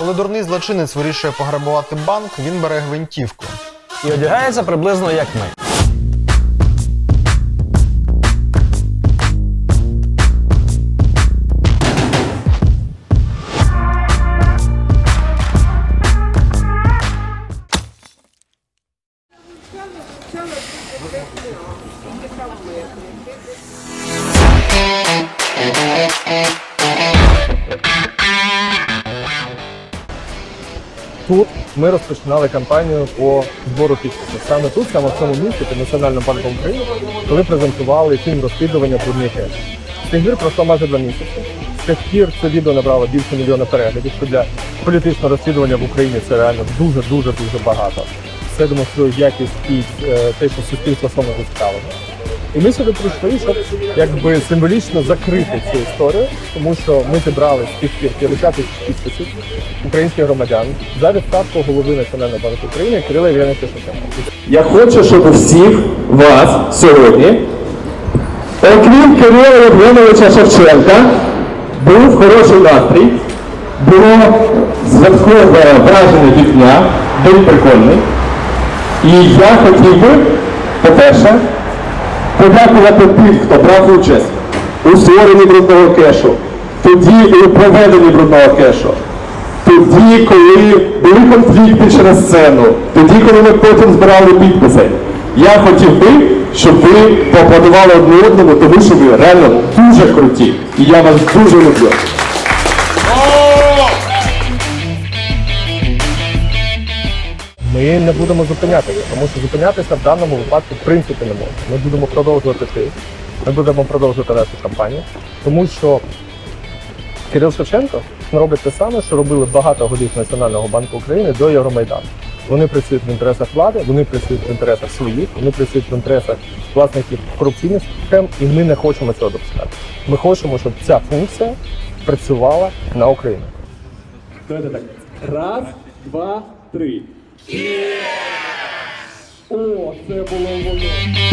Коли дурний злочинець вирішує пограбувати банк, він бере гвинтівку. І одягається приблизно як ми. Тут ми розпочинали кампанію по збору підписів. Саме тут, саме в цьому місці, під Національним банком України, коли презентували фільм розслідування кеш. З тих пір пройшло майже два місяці. З тих пір це відео набрало більше мільйона переглядів, що для політичного розслідування в Україні це реально дуже дуже багато. Це демонструє якість і те, що суспільство саме зацікавлено. І ми сюди прийшли, щоб якби символічно закрити цю історію, тому що ми зібрали з 50 тисяч підписів українських громадян за відставку голови Національного банку України Кирила Євгеновича Шевченка. Я хочу, щоб у всіх вас сьогодні, окрім Кирила Євгеновича Шевченка, був хороший настрій, було святкове враження від дня, день прикольний. І я хотів би, по-перше, подякувати тим, хто брав участь у створенні брудного кешу, тоді у проведенні брудного кешу. Тоді, коли були конфлікти через сцену, тоді, коли ми потім збирали підписи, я хотів би, щоб ви поаплодували одне одному, тому що ви реально дуже круті. І я вас дуже люблю. Ми не будемо зупинятися, тому що зупинятися в даному випадку в принципі не можна. Ми будемо продовжувати йти. Ми будемо продовжувати вести кампанію, тому що Кирил Шевченко робить те саме, що робили багато голів Національного банку України до Євромайдану. Вони працюють в інтересах влади, вони працюють в інтересах своїх, вони працюють в інтересах власників корупційних схем, і ми не хочемо цього допускати. Ми хочемо, щоб ця функція працювала на Україну. Раз, два, три. О, це було воно.